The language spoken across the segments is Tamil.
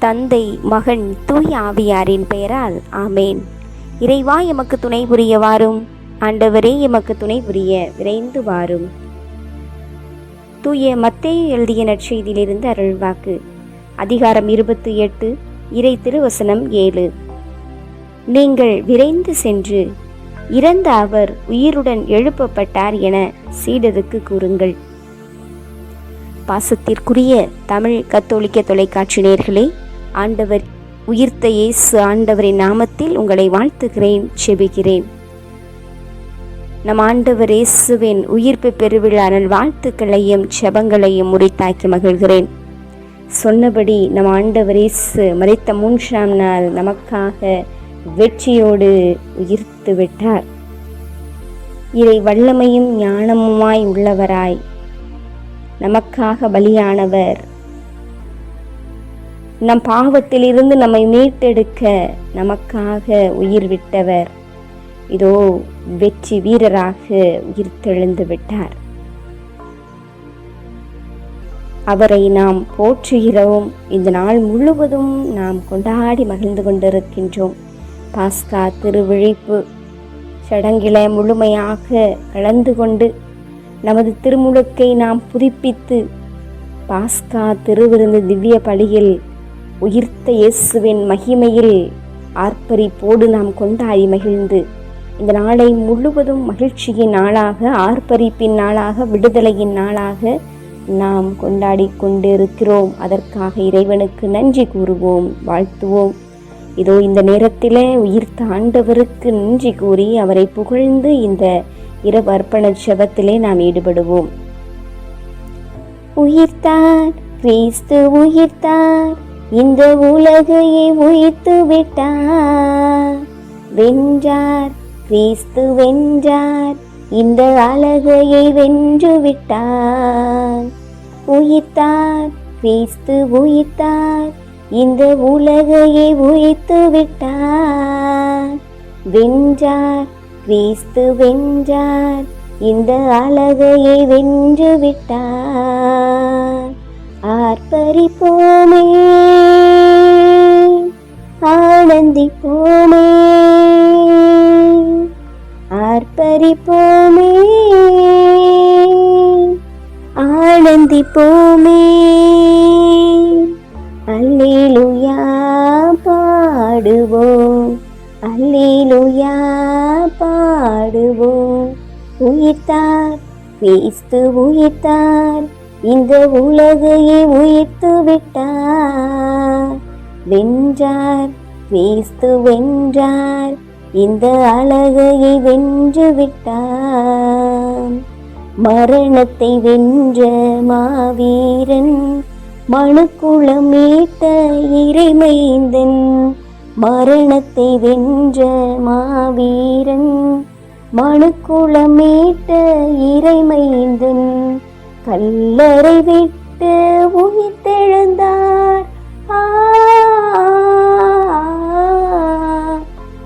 தந்தை மகன் தூய் ஆவியாரின் பெயரால் ஆமேன். இறைவா எமக்கு துணை புரிய வாரும். ஆண்டவரே எமக்கு துணை புரிய விரைந்து வாரும். தூய மத்தேயு எழுதிய நற்செய்தியிலிருந்து அருள்வாக்கு. அதிகாரம் இருபத்தி எட்டு இறை திருவசனம் ஏழு. நீங்கள் விரைந்து சென்று இறந்த அவர் உயிருடன் எழுப்பப்பட்டார் என சீடருக்கு கூறுங்கள். பாசத்திற்குரிய தமிழ் கத்தோலிக்க தொலைக்காட்சி நேர்களே ஆண்டவர் உயிர்த்த இயேசு ஆண்டவரின் நாமத்தில் உங்களை வாழ்த்துகிறேன் செபிகிறேன் நம் ஆண்டவர் இயேசுவின் உயிர்ப்பு பெருவிழா நல் வாழ்த்துக்களையும் செபங்களையும் முறைத்தாக்கி மகிழ்கிறேன். சொன்னபடி நம் ஆண்டவர் இயேசு மறைத்த மூன்றாம் நாள் நமக்காக வெற்றியோடு உயிர்த்து விட்டார். இறை வல்லமையும் ஞானமுமாய் உள்ளவராய் நமக்காக பலியானவர் நம் பாவத்திலிருந்து நம்மை மீட்டெடுக்க நமக்காக உயிர் விட்டவர். இதோ வெற்றி வீரராக உயிர்த்தெழுந்து விட்டார். அவரை நாம் போற்றுகிறோம். இந்த நாள் முழுவதும் நாம் கொண்டாடி மகிழ்ந்து கொண்டிருக்கின்றோம். பாஸ்கா திருவிழிப்பு சடங்கில முழுமையாக கலந்து கொண்டு நமது திருமுழுக்கை நாம் புதுப்பித்து பாஸ்கா திருவிருந்து திவ்ய பலியில் உயிர்த்த இயேசுவின் மகிமையில் ஆர்ப்பரிப்போடு நாம் கொண்டாடி மகிழ்ந்து இந்த நாளை முழுவதும் மகிழ்ச்சியின் நாளாக ஆர்ப்பரிப்பின் நாளாக விடுதலையின் நாளாக நாம் கொண்டாடி கொண்டிருக்கிறோம். அதற்காக இறைவனுக்கு நன்றி கூறுவோம் வாழ்த்துவோம். இதோ இந்த நேரத்திலே உயிர்த்த ஆண்டவருக்கு நன்றி கூறி அவரை புகழ்ந்து இந்த இரவு அர்ப்பண செபத்திலே நாம் ஈடுபடுவோம். உயிர்த்தார் கிறிஸ்து உயிர்த்தார் இந்த உலகையை உயித்து விட்டார். வென்றார் கிறிஸ்து வென்றார். இந்த அழகையை வென்று விட்டார். உயித்தார் கிறிஸ்து உயித்தார் இந்த உலகையை உயித்து விட்டார். வென்றார் கிறிஸ்து வென்றார். இந்த அழகையை வென்று விட்டார். ஆர்ப்பரிப்போமே. ஆனந்திப்போமே. ஆர்ப்பரிப்போமே. ஆனந்திப்போமே. அல்லேலுயா பாடுவோம். அல்லேலுயா பாடுவோம். உயிர்த்தார் கிறிஸ்து உயிர்த்தார். இந்த உலகையை உயிர்த்து விட்டார் வென்றார் கிறிஸ்து வென்றார். இந்த அழகையை வென்று விட்டார் மரணத்தை வென்ற மாவீரன் மனுக்குளம் மீட்ட இறைமைந்தன். மரணத்தை வென்ற மாவீரன் மனுக்குளம் மீட்ட இறைமைந்தன். கல்லறை விட்டு உயிர்த்தெழுந்தார்.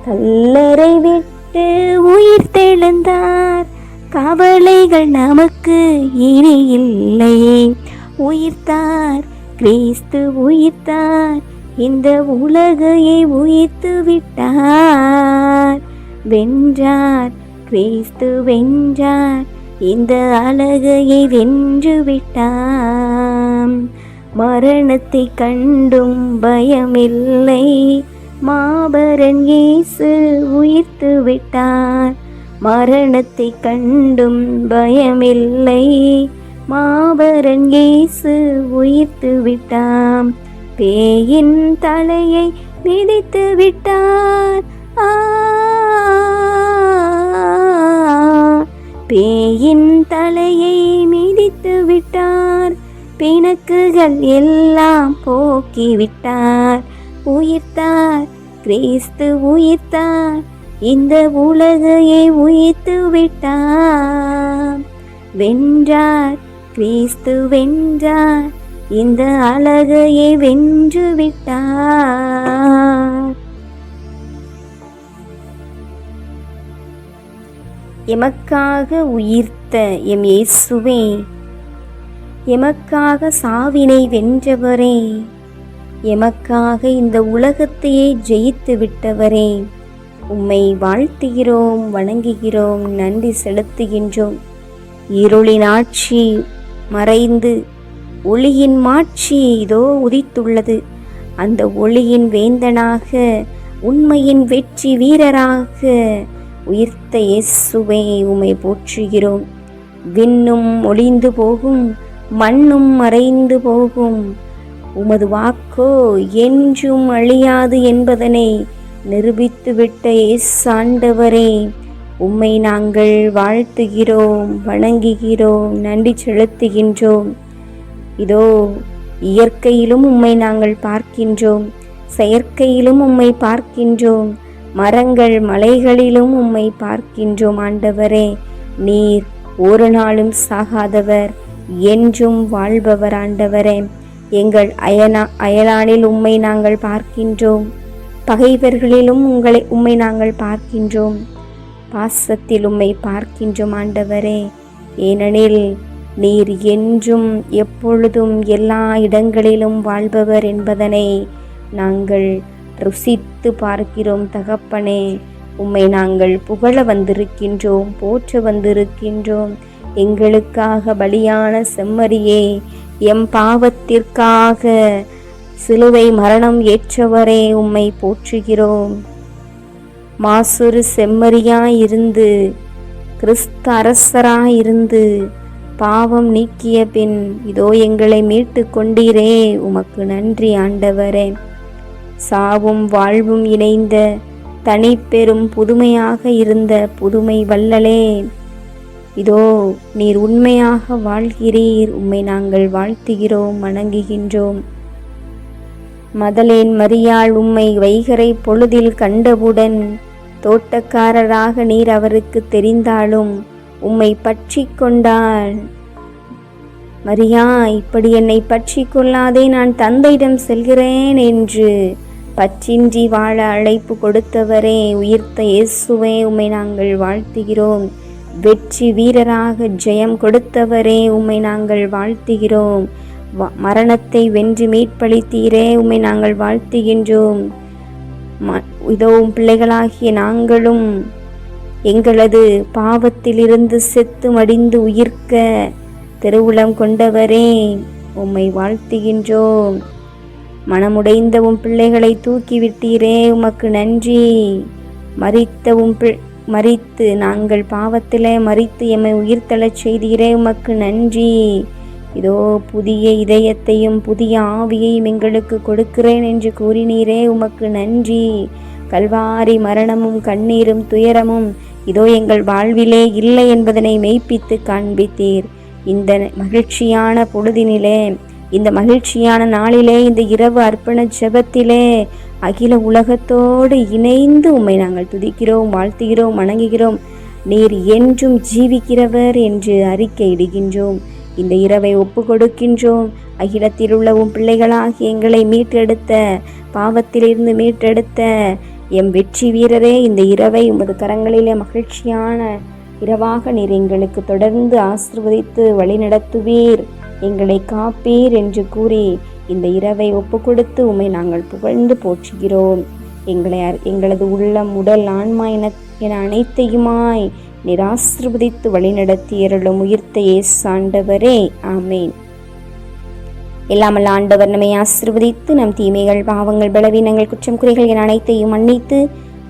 கல்லறை விட்டு உயிர்த்தெழுந்தார். கவலைகள் நமக்கு இனி இல்லை. உயிர்த்தார் கிறிஸ்து உயிர்த்தார். இந்த உலகையை உயிர்த்து விட்டார். வென்றார் கிறிஸ்து வென்றார். இந்த அழகையை வென்று விட்டாம். மரணத்தை கண்டும் பயமில்லை. மாபரன் இயேசு உயிர்த்து விட்டார். மரணத்தை கண்டும் பயமில்லை. மாபரன் இயேசு உயிர்த்து விட்டாம். பேயின் தலையை மிதித்து விட்டார். ஆ, பேயின் தலையை மிதித்து விட்டார். பிணக்குகள் எல்லாம் போக்கிவிட்டார் உயிர்த்தார் கிறிஸ்து உயிர்த்தார். இந்த உலகையை உயிர்த்து விட்டார். வென்றார் கிறிஸ்து வென்றார். இந்த அழகையை வென்று விட்டார். எமக்காக உயிர்த்த எம் இயேசுவே. எமக்காக சாவினை வென்றவரே. எமக்காக இந்த உலகத்தையே ஜெயித்து விட்டவரே. உம்மை வாழ்த்துகிறோம் வணங்குகிறோம் நன்றி செலுத்துகின்றோம். இருளின் ஆட்சி மறைந்து ஒளியின் மாட்சி இதோ உதித்துள்ளது. அந்த ஒளியின் வேந்தனாக உண்மையின் வெற்றி வீரராக உயிர்த்த இயேசுவே உம்மை போற்றுகிறோம். விண்ணும் ஒளிந்து போகும் மண்ணும் மறைந்து போகும். உமது வாக்கோ என்றும் அழியாது என்பதனை நிரூபித்துவிட்ட இயேசாண்டவரே உம்மை நாங்கள் வாழ்த்துகிறோம் வணங்குகிறோம் நன்றி செலுத்துகின்றோம். இதோ இயற்கையிலும் உம்மை நாங்கள் பார்க்கின்றோம் செயற்கையிலும் உம்மை பார்க்கின்றோம். மரங்கள் மலைகளிலும் உம்மை பார்க்கின்றோம் ஆண்டவரே. நீர் ஒரு நாளும் சாகாதவர் என்றும் வாழ்பவர் ஆண்டவரே. எங்கள் அயனா அயலானில் உம்மை நாங்கள் பார்க்கின்றோம். பகைவர்களிலும் உங்களை உம்மை நாங்கள் பார்க்கின்றோம். பாசத்தில் உம்மை பார்க்கின்றோம் ஆண்டவரே. ஏனெனில் நீர் என்றும் எப்பொழுதும் எல்லா இடங்களிலும் வாழ்பவர் என்பதனை நாங்கள் ருசித்து பார்க்கிறோம் தகப்பனே. உம்மை நாங்கள் புகழ வந்திருக்கின்றோம் போற்ற வந்திருக்கின்றோம். எங்களுக்காக பலியான செம்மறியே எம் பாவத்திற்காக சிலுவை மரணம் ஏற்றவரே உம்மை போற்றுகிறோம். மாசுரு செம்மறியாயிருந்து கிறிஸ்து அரசராயிருந்து பாவம் நீக்கிய பின் இதோ எங்களை மீட்டு கொண்டீரே. உமக்கு நன்றி ஆண்டவரே. சாவும் வாழ்வும் இணைந்த தனிப்பெரும் புதுமையாக இருந்த புதுமை வல்லலே இதோ நீர் உண்மையாக வாழ்கிறீர். உம்மை நாங்கள் வாழ்த்துகிறோம் வணங்குகின்றோம். மதலேன் மரியாள் உம்மை வைகரை பொழுதில் கண்டவுடன் தோட்டக்காரராக நீர் அவருக்கு தெரிந்தாலும் உம்மை பற்றி கொண்டாள். மரியா இப்படி என்னை பற்றி கொள்ளாதே நான் தந்தையிடம் செல்கிறேன் என்று பற்றின்றி வாழ அழைப்பு கொடுத்தவரே உயிர்த்த இயேசுவே உம்மை நாங்கள் வாழ்த்துகிறோம். வெற்றி வீரராக ஜெயம் கொடுத்தவரே உம்மை நாங்கள் வாழ்த்துகிறோம். வ- மரணத்தை வென்று மீட்பளித்தீரே உம்மை நாங்கள் வாழ்த்துகின்றோம். ம- இதோ பிள்ளைகளாகிய நாங்களும் எங்களது பாவத்திலிருந்து செத்து மடிந்து உயிர்க்க திருவுளம் கொண்டவரே உம்மை வாழ்த்துகின்றோம். மனமுடைந்த உம் பிள்ளைகளை தூக்கிவிட்டீரே உமக்கு நன்றி. மறித்த உம் பி- மறித்து நாங்கள் பாவத்திலே மறித்து எம்மை உயிர்த்தளச் செய்தீரே உமக்கு நன்றி. இதோ புதிய இதயத்தையும் புதிய ஆவியையும் எங்களுக்கு கொடுக்கிறேன் என்று கூறினீரே உமக்கு நன்றி. கல்வாரி மரணமும் கண்ணீரும் துயரமும் இதோ எங்கள் வாழ்விலே இல்லை என்பதனை மெய்ப்பித்து காண்பித்தீர். இந்த மகிழ்ச்சியான பொழுதினிலே இந்த மகிழ்ச்சியான நாளிலே இந்த இரவு அர்ப்பண ஜெபத்திலே அகில உலகத்தோடு இணைந்து உம்மை நாங்கள் துதிக்கிறோம் வாழ்த்துகிறோம் வணங்குகிறோம். நீர் என்றும் ஜீவிக்கிறவர் என்று அறிக்கையிடுகின்றோம். இந்த இரவை ஒப்பு கொடுக்கின்றோம் அகிலத்தில் உள்ள உன் பிள்ளைகளாகி எங்களை மீட்டெடுத்த பாவத்திலிருந்து மீட்டெடுத்த எம் வெற்றி வீரரே இந்த இரவை உமது கரங்களிலே மகிழ்ச்சியான இரவாக நீர் எங்களுக்கு தொடர்ந்து ஆசிர்வதித்து வழிநடத்துவீர். எங்களை காப்பீர் என்று கூறி இந்த இரவை ஒப்பு கொடுத்து நாங்கள் புகழ்ந்து போற்றுகிறோம். எங்களை அர்- எங்களது உள்ளம் உடல் ஆன்மா என என அனைத்தையுமாய் நிராசிர்வதித்து வழிநடத்தி அருளும் உயிர்த்த இயேசாண்டவரே ஆமேன். இல்லாமல் ஆண்டவர் நம்மை ஆசிர்வதித்து நம் தீமைகள் பாவங்கள் பலவீனங்கள் குற்றம் குறைகள் என அனைத்தையும் மன்னித்து